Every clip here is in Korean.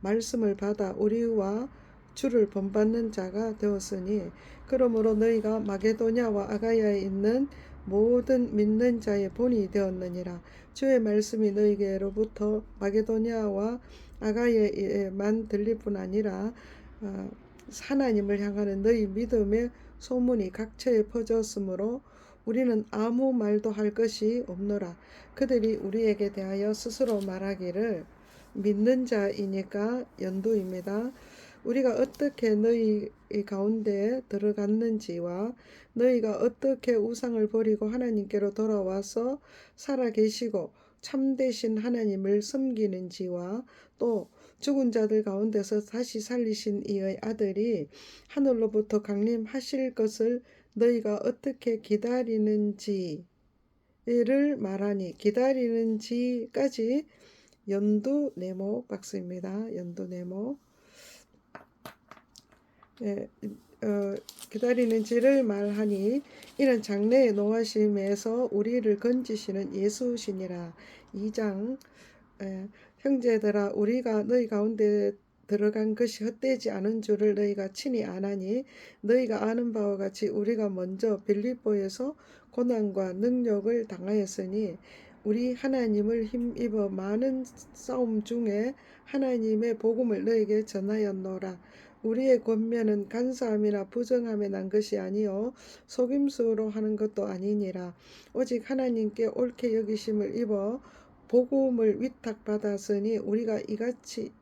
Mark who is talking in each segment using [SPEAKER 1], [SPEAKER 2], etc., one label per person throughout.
[SPEAKER 1] 말씀을 받아 우리와 주를 본받는 자가 되었으니 그러므로 너희가 마게도냐와 아가야에 있는 모든 믿는 자의 본이 되었느니라. 주의 말씀이 너희에게로부터 마게도냐와 아가야에만 들릴 뿐 아니라 어, 하나님을 향하는 너희 믿음의 소문이 각처에 퍼졌으므로 우리는 아무 말도 할 것이 없노라. 그들이 우리에게 대하여 스스로 말하기를 믿는 자이니까 연두입니다. 우리가 어떻게 너희 가운데 들어갔는지와 너희가 어떻게 우상을 버리고 하나님께로 돌아와서 살아 계시고 참되신 하나님을 섬기는지와 또 죽은 자들 가운데서 다시 살리신 이의 아들이 하늘로부터 강림하실 것을 너희가 어떻게 기다리는지를 말하니 기다리는지까지 연두 네모 박스입니다. 연두 네모. 예, 어, 기다리는 지를 말하니 이는 장래의 노하심에서 우리를 건지시는 예수시니라. 2장 예, 형제들아 우리가 너희 가운데 들어간 것이 헛되지 않은 줄을 너희가 친히 아나니 너희가 아는 바와 같이 우리가 먼저 빌립보에서 고난과 능력을 당하였으니 우리 하나님을 힘입어 많은 싸움 중에 하나님의 복음을 너에게 전하였노라. 우리의 권면은 간사함이나 부정함에 난 것이 아니요 속임수로 하는 것도 아니니라. 오직 하나님께 옳게 여기심을 입어 복음을 위탁받았으니 우리가 이같이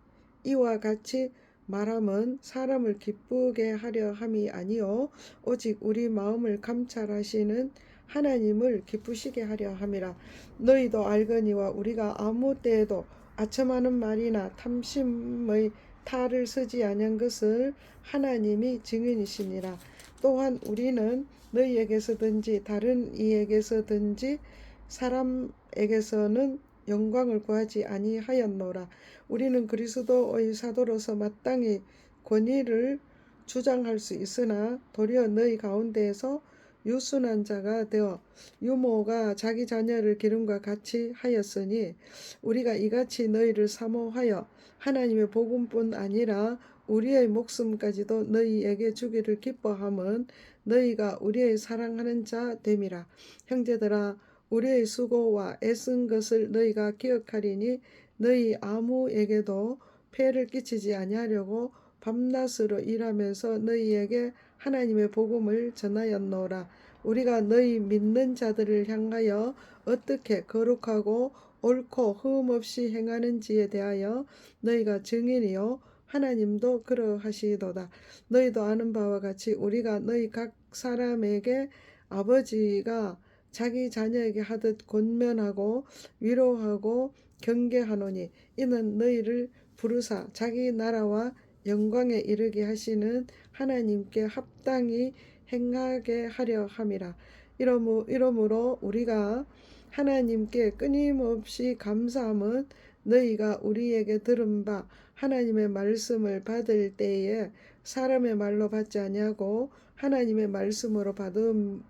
[SPEAKER 1] 이와 같이 말함은 사람을 기쁘게 하려 함이 아니요 오직 우리 마음을 감찰하시는 하나님을 기쁘시게 하려 함이라. 너희도 알거니와 우리가 아무 때에도 아첨하는 말이나 탐심의 탈을 쓰지 아니한 것을 하나님이 증인이시니라. 또한 우리는 너희에게서든지 다른 이에게서든지 사람에게서는 영광을 구하지 아니하였노라. 우리는 그리스도의 사도로서 마땅히 권위를 주장할 수 있으나 도리어 너희 가운데에서 유순한 자가 되어 유모가 자기 자녀를 기름과 같이 하였으니 우리가 이같이 너희를 사모하여 하나님의 복음뿐 아니라 우리의 목숨까지도 너희에게 주기를 기뻐함은 너희가 우리의 사랑하는 자 됨이라 형제들아 우리의 수고와 애쓴 것을 너희가 기억하리니 너희 아무에게도 폐를 끼치지 아니하려고 밤낮으로 일하면서 너희에게 하나님의 복음을 전하였노라. 우리가 너희 믿는 자들을 향하여 어떻게 거룩하고 옳고 흠 없이 행하는지에 대하여 너희가 증인이요 하나님도 그러하시도다. 너희도 아는 바와 같이 우리가 너희 각 사람에게 아버지가 자기 자녀에게 하듯 권면하고 위로하고 경계하노니 이는 너희를 부르사 자기 나라와 영광에 이르게 하시는 하나님께 합당히 행하게 하려 함이라. 이러므로 우리가 하나님께 끊임없이 감사함은 너희가 우리에게 들은 바 하나님의 말씀을 받을 때에 사람의 말로 받지 아니하고 하나님의 말씀으로 받음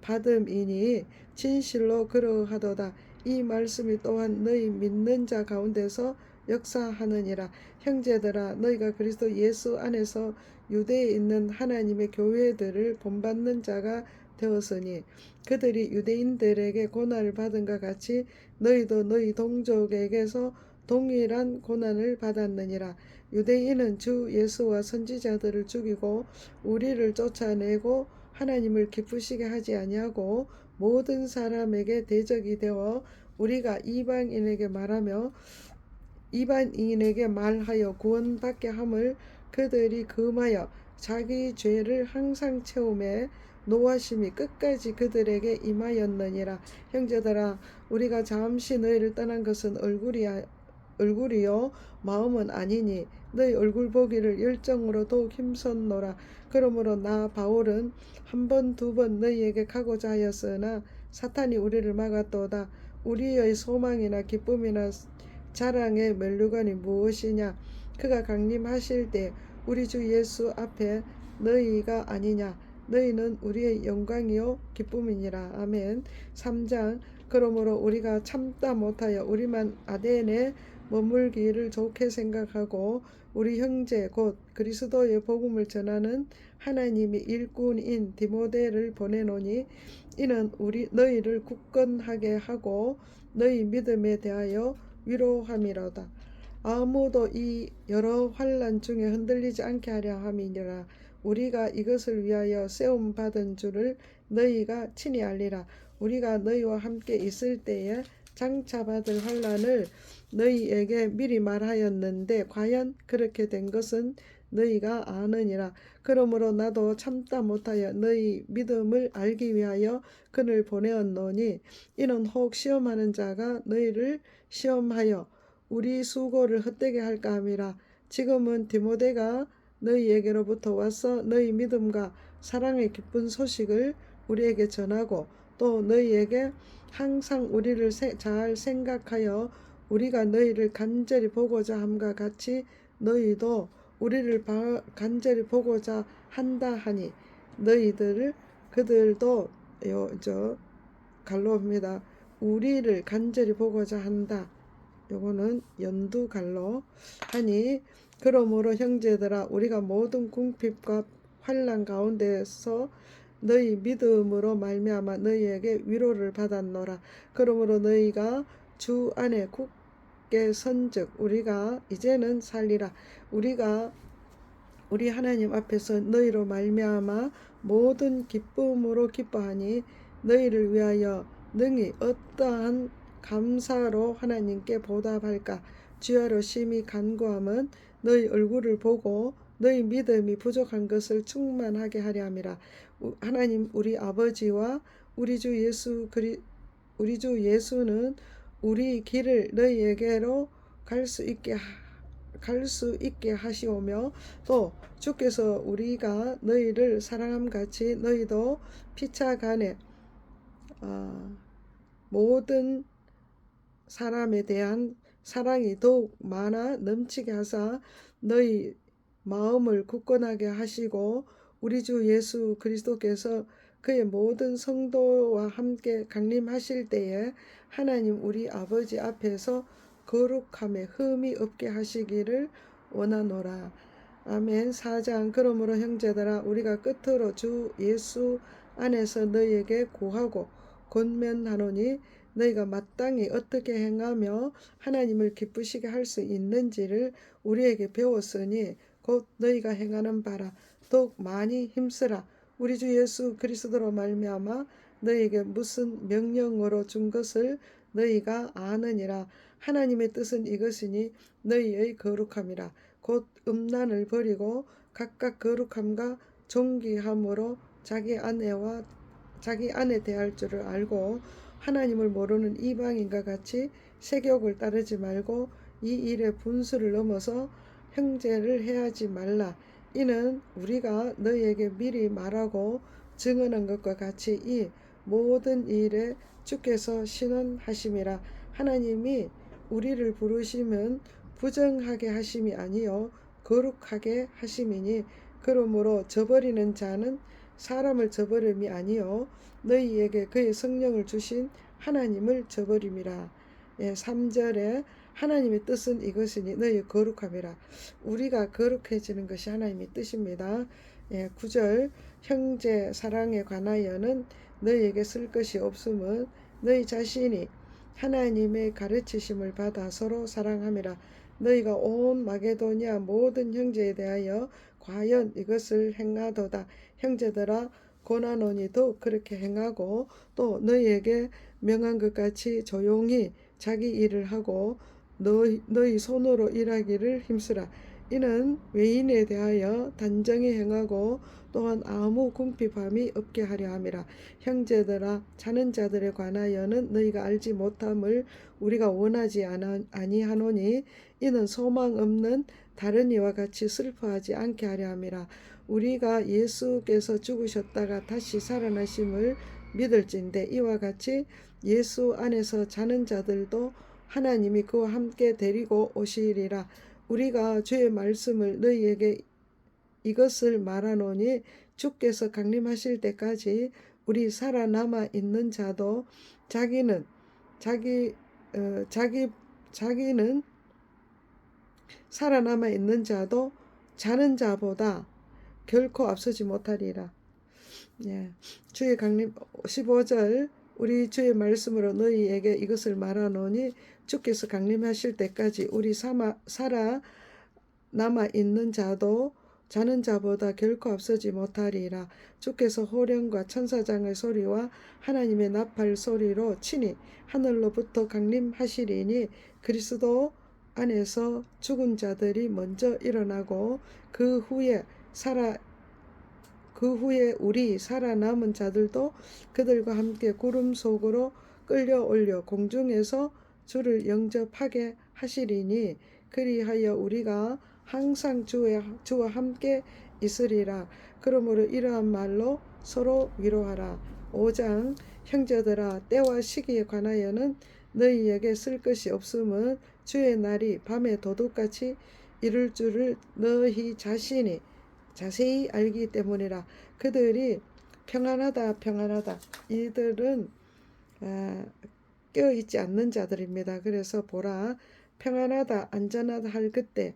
[SPEAKER 1] 받음이니 진실로 그러하도다. 이 말씀이 또한 너희 믿는 자 가운데서 역사하느니라. 형제들아 너희가 그리스도 예수 안에서 유대에 있는 하나님의 교회들을 본받는 자가 되었으니 그들이 유대인들에게 고난을 받은 것 같이 너희도 너희 동족에게서 동일한 고난을 받았느니라. 유대인은 주 예수와 선지자들을 죽이고 우리를 쫓아내고 하나님을 기쁘시게 하지 아니하고 모든 사람에게 대적이 되어 우리가 이방인에게 말하며 이방인에게 말하여 구원받게 함을 그들이 금하여 자기 죄를 항상 채움에 노하심이 끝까지 그들에게 임하였느니라. 형제들아 우리가 잠시 너희를 떠난 것은 얼굴이야 얼굴이요 마음은 아니니 너희 얼굴 보기를 열정으로 더욱 힘썼노라. 그러므로 나 바울은 한 번 두번 너희에게 가고자 하였으나 사탄이 우리를 막았도다. 우리의 소망이나 기쁨이나 자랑의 멸류관이 무엇이냐? 그가 강림하실 때 우리 주 예수 앞에 너희가 아니냐? 너희는 우리의 영광이요 기쁨이니라. 아멘. 3장. 그러므로 우리가 참다 못하여 우리만 아덴에 머물기를 좋게 생각하고 우리 형제 곧 그리스도의 복음을 전하는 하나님이 일꾼인 디모데를 보내노니 이는 우리 너희를 굳건하게 하고 너희 믿음에 대하여 위로함이로다. 아무도 이 여러 환란 중에 흔들리지 않게 하려 함이니라. 우리가 이것을 위하여 세움 받은 줄을 너희가 친히 알리라. 우리가 너희와 함께 있을 때에 장차 받을 환란을 너희에게 미리 말하였는데 과연 그렇게 된 것은 너희가 아느니라. 그러므로 나도 참다 못하여 너희 믿음을 알기 위하여 그를 보내었노니 이는 혹 시험하는 자가 너희를 시험하여 우리 수고를 헛되게 할까 함이라. 지금은 디모데가 너희에게로부터 와서 너희 믿음과 사랑의 기쁜 소식을 우리에게 전하고 또 너희에게 항상 우리를 잘 생각하여 우리가 너희를 간절히 보고자 함과 같이 너희도 우리를 간절히 보고자 한다 하니 너희들 그들도 저 갈로입니다. 우리를 간절히 보고자 한다. 요거는 연두 갈로 하니 그러므로 형제들아 우리가 모든 궁핍과 환란 가운데서 너희 믿음으로 말미암아 너희에게 위로를 받았노라. 그러므로 너희가 주 안에 굳 게 선즉 우리가 이제는 살리라. 우리가 우리 하나님 앞에서 너희로 말미암아 모든 기쁨으로 기뻐하니 너희를 위하여 능히 어떠한 감사로 하나님께 보답할까 주야로 심히 간구함은 너희 얼굴을 보고 너희 믿음이 부족한 것을 충만하게 하려 함이라 하나님 우리 아버지와 우리 주 예수 그리 우리 주 예수는 우리 길을 너희에게로 갈 수 있게 갈 수 있게 하시오며 또 주께서 우리가 너희를 사랑함 같이 너희도 피차간에 어, 모든 사람에 대한 사랑이 더욱 많아 넘치게 하사 너희 마음을 굳건하게 하시고 우리 주 예수 그리스도께서 그의 모든 성도와 함께 강림하실 때에 하나님 우리 아버지 앞에서 거룩함에 흠이 없게 하시기를 원하노라. 아멘. 4장 그러므로 형제들아 우리가 끝으로 주 예수 안에서 너희에게 구하고 권면하노니 너희가 마땅히 어떻게 행하며 하나님을 기쁘시게 할 수 있는지를 우리에게 배웠으니 곧 너희가 행하는 바라 더욱 많이 힘쓰라 우리 주 예수 그리스도로 말미암아 너희에게 무슨 명령으로 준 것을 너희가 아느니라 하나님의 뜻은 이것이니 너희의 거룩함이라 곧 음란을 버리고 각각 거룩함과 존귀함으로 자기 아내와 자기 아내 대할 줄을 알고 하나님을 모르는 이방인과 같이 세격을 따르지 말고 이 일의 분수를 넘어서 형제를 해하지 말라. 이는 우리가 너희에게 미리 말하고 증언한 것과 같이 이 모든 일에 주께서 신원하심이라. 하나님이 우리를 부르시면 부정하게 하심이 아니요 거룩하게 하심이니 그러므로 저버리는 자는 사람을 저버림이 아니요 너희에게 그의 성령을 주신 하나님을 저버림이라. 예, 3절에 하나님의 뜻은 이것이니 너희 거룩함이라. 우리가 거룩해지는 것이 하나님의 뜻입니다. 예, 9절 형제 사랑에 관하여는 너희에게 쓸 것이 없음은 너희 자신이 하나님의 가르치심을 받아 서로 사랑함이라. 너희가 온 마게도니아 모든 형제에 대하여 과연 이것을 행하도다 형제들아 고난오니 도 그렇게 행하고 또 너희에게 명한 것 같이 조용히 자기 일을 하고 너희, 너희 손으로 일하기를 힘쓰라. 이는 외인에 대하여 단정히 행하고 또한 아무 궁핍함이 없게 하려 함이라. 형제들아 자는 자들에 관하여는 너희가 알지 못함을 우리가 원하지 아니하노니 이는 소망 없는 다른 이와 같이 슬퍼하지 않게 하려 함이라. 우리가 예수께서 죽으셨다가 다시 살아나심을 믿을진데 이와 같이 예수 안에서 자는 자들도 하나님이 그와 함께 데리고 오시리라 우리가 주의 말씀을 너희에게 이것을 말하노니 주께서 강림하실 때까지 우리 살아남아 있는 자도 자기는 자기 어, 자기 자기는 살아남아 있는 자도 자는 자보다 결코 앞서지 못하리라. 예. 주의 강림 15절 우리 주의 말씀으로 너희에게 이것을 말하노니 주께서 강림하실 때까지 우리 사마, 살아 남아 있는 자도 자는 자보다 결코 앞서지 못하리라. 주께서 호령과 천사장의 소리와 하나님의 나팔 소리로 친히 하늘로부터 강림하시리니 그리스도 안에서 죽은 자들이 먼저 일어나고 그 후에 살아 그 후에 우리 살아남은 자들도 그들과 함께 구름 속으로 끌려 올려 공중에서 주를 영접하게 하시리니 그리하여 우리가 항상 주의, 주와 함께 있으리라. 그러므로 이러한 말로 서로 위로하라. 5장 형제들아 때와 시기에 관하여는 너희에게 쓸 것이 없음은 주의 날이 밤에 도둑같이 이룰 줄을 너희 자신이 자세히 알기 때문이라 그들이 평안하다 평안하다 이들은 아, 깨어 있지 않는 자들입니다. 그래서 보라 평안하다 안전하다 할 그때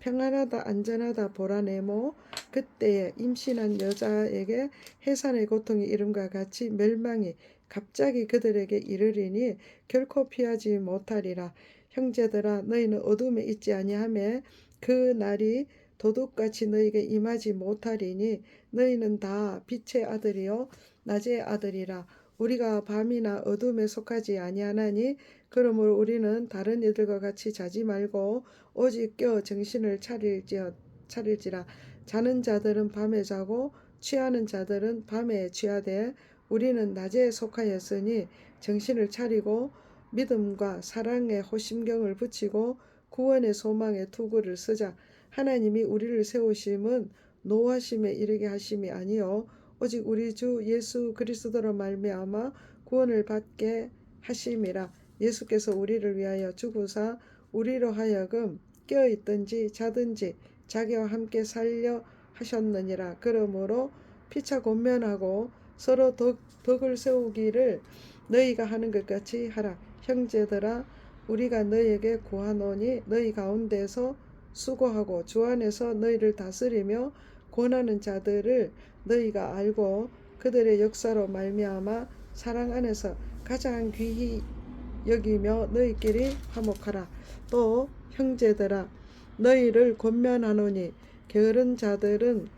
[SPEAKER 1] 평안하다 안전하다 보라 네모 그때에 임신한 여자에게 해산의 고통이 이름과 같이 멸망이 갑자기 그들에게 이르리니 결코 피하지 못하리라 형제들아 너희는 어둠에 있지 아니하며 그 날이 도둑같이 너희에게 임하지 못하리니 너희는 다 빛의 아들이요 낮의 아들이라 우리가 밤이나 어둠에 속하지 아니하나니 그러므로 우리는 다른 이들과 같이 자지 말고 오직 껴 정신을 차릴지어 차릴지라. 자는 자들은 밤에 자고 취하는 자들은 밤에 취하되 우리는 낮에 속하였으니 정신을 차리고 믿음과 사랑의 호심경을 붙이고 구원의 소망의 투구를 쓰자. 하나님이 우리를 세우심은 노하심에 이르게 하심이 아니요 오직 우리 주 예수 그리스도로 말미암아 구원을 받게 하심이라 예수께서 우리를 위하여 죽으사 우리로 하여금 깨어 있든지 자든지 자기와 함께 살려 하셨느니라. 그러므로 피차 권면하고 서로 덕, 덕을 세우기를 너희가 하는 것 같이 하라. 형제들아 우리가 너희에게 구하노니 너희 가운데서 수고하고 주 안에서 너희를 다스리며 권하는 자들을 너희가 알고 그들의 역사로 말미암아 사랑 안에서 가장 귀히 여기며 너희끼리 화목하라. 또 형제들아 너희를 권면하노니 게으른 자들은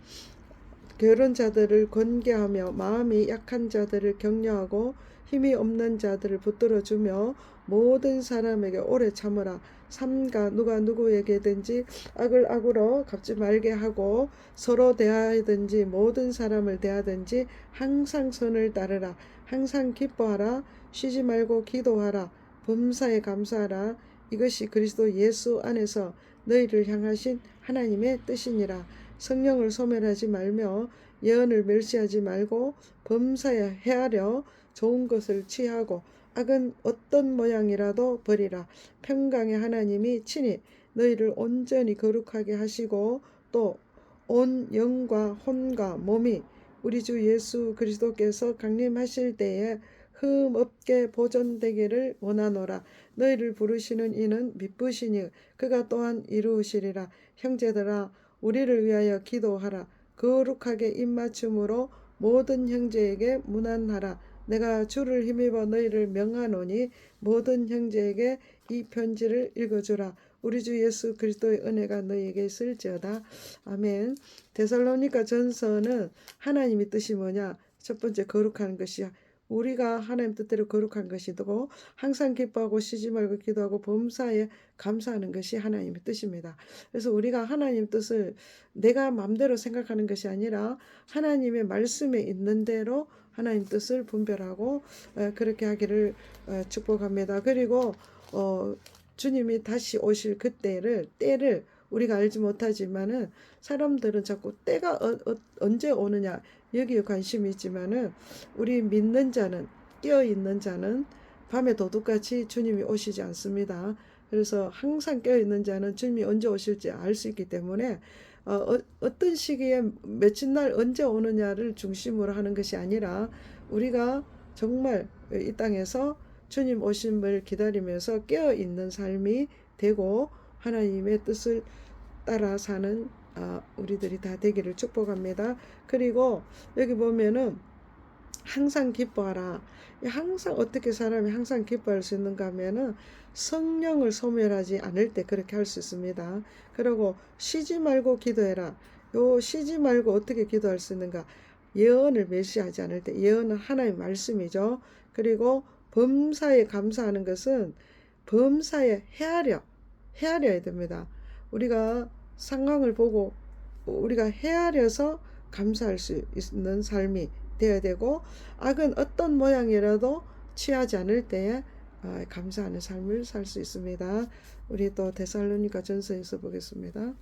[SPEAKER 1] 게으른 자들을 권계하며 마음이 약한 자들을 격려하고 힘이 없는 자들을 붙들어 주며 모든 사람에게 오래 참으라. 삼가 누가 누구에게든지 악을 악으로 갚지 말게 하고 서로 대하든지 모든 사람을 대하든지 항상 선을 따르라. 항상 기뻐하라. 쉬지 말고 기도하라. 범사에 감사하라. 이것이 그리스도 예수 안에서 너희를 향하신 하나님의 뜻이니라. 성령을 소멸하지 말며 예언을 멸시하지 말고 범사에 헤아려 좋은 것을 취하고 악은 어떤 모양이라도 버리라. 평강의 하나님이 친히 너희를 온전히 거룩하게 하시고 또 온 영과 혼과 몸이 우리 주 예수 그리스도께서 강림하실 때에 흠 없게 보존되기를 원하노라. 너희를 부르시는 이는 미쁘시니 그가 또한 이루시리라. 형제들아 우리를 위하여 기도하라. 거룩하게 입맞춤으로 모든 형제에게 무난하라. 내가 주를 힘입어 너희를 명하노니 모든 형제에게 이 편지를 읽어주라. 우리 주 예수 그리스도의 은혜가 너희에게 있을지어다. 아멘. 데살로니가 전서는 하나님의 뜻이 뭐냐? 첫 번째 거룩한 것이 우리가 하나님 뜻대로 거룩한 것이고 항상 기뻐하고 쉬지 말고 기도하고 범사에 감사하는 것이 하나님의 뜻입니다. 그래서 우리가 하나님 뜻을 내가 마음대로 생각하는 것이 아니라 하나님의 말씀에 있는 대로 하나님 뜻을 분별하고 어, 그렇게 하기를 어, 축복합니다. 그리고 어, 주님이 다시 오실 그때를 때를 우리가 알지 못하지만은 사람들은 자꾸 때가 언제 오느냐 여기에 관심이 있지만은 우리 믿는 자는 깨어 있는 자는 밤에 도둑같이 주님이 오시지 않습니다. 그래서 항상 깨어 있는 자는 주님이 언제 오실지 알 수 있기 때문에 어, 어, 어떤 시기에 며칠 날 언제 오느냐를 중심으로 하는 것이 아니라 우리가 정말 이 땅에서 주님 오심을 기다리면서 깨어 있는 삶이 되고 하나님의 뜻을 따라 사는 아, 우리들이 다 되기를 축복합니다. 그리고 여기 보면은 항상 기뻐하라. 이 항상 어떻게 사람이 항상 기뻐할 수 있는가 하면은 성령을 소멸하지 않을 때 그렇게 할 수 있습니다. 그리고 쉬지 말고 기도해라. 요 쉬지 말고 어떻게 기도할 수 있는가? 예언을 멸시하지 않을 때 예언은 하나의 말씀이죠. 그리고 범사에 감사하는 것은 범사에 헤아려 헤아려야 됩니다. 우리가 상황을 보고 우리가 헤아려서 감사할 수 있는 삶이 되어야 되고 악은 어떤 모양이라도 취하지 않을 때에 아, 감사하는 삶을 살 수 있습니다. 우리 또 데살로니가 전서에서 보겠습니다.